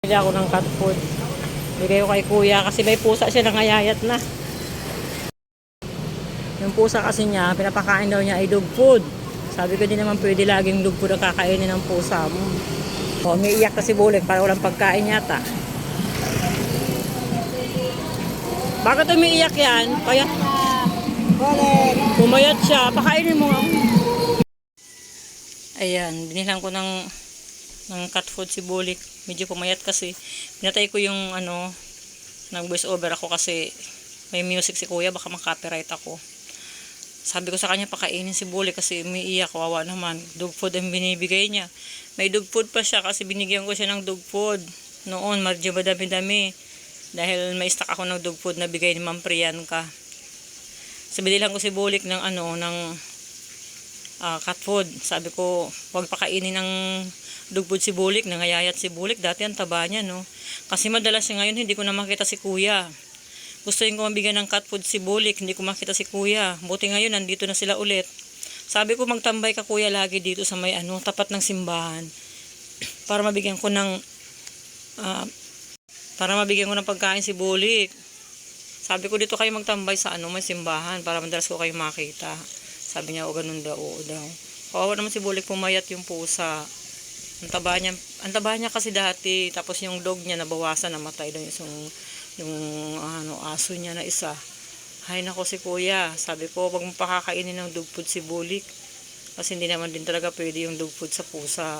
Bili ako ng cat food. Bigay ko kay kuya kasi may pusa siya nangayayat na. Yung pusa kasi niya, pinapakain daw niya ay dog food. Sabi ko di naman pwede laging dog food ang kakainin ng pusa mo. O, umiiyak kasi bulik para walang pagkain yata. Bakit umiiyak yan? Kaya Balik. pumayat siya. Pakainin mo nga. Ayan, binilang ko ng ng cat food si Bulik. Medyo pumayat kasi. Pinatay ko yung ano, nag voice over ako kasi may music si kuya, baka makapiright ako. Sabi ko sa kanya pakainin si Bulik kasi umiiyak, kawawa naman. Dog food ang binibigay niya. May dog food pa siya kasi binigyan ko siya ng dog food. Noon, medyo madami-dami. Dahil may stock ako ng dog food na bigay ni Ma'am Priyanka. So, binilang ko si Bulik ng ano, ng ah, cat food. Sabi ko, huwag pakainin ng dog food si Bulik, nangayayat si Bulik. Dati ang taba niya, no? Kasi madalas siya ngayon, hindi ko na makita si Kuya. Gusto ko mabigyan ng cat food si Bulik, hindi ko makita si Kuya. Buti ngayon, nandito na sila ulit. Sabi ko, magtambay ka Kuya lagi dito sa may ano, tapat ng simbahan. Para mabigyan ko ng, ah, para mabigyan ko ng pagkain si Bulik. Sabi ko dito kayo magtambay sa ano, may simbahan para madalas ko kayo makita. Sabi niya, o ganun daw, oo daw. Kawawa naman si Bulik pumayat yung pusa. Ang taba niya, ang taba niya kasi dati, tapos yung dog niya nabawasan, namatay daw yung, yung ano, aso niya na isa. Hay nako si kuya, sabi ko, wag mo pakakainin ng dog food si Bulik. Kasi hindi naman din talaga pwede yung dog food sa pusa.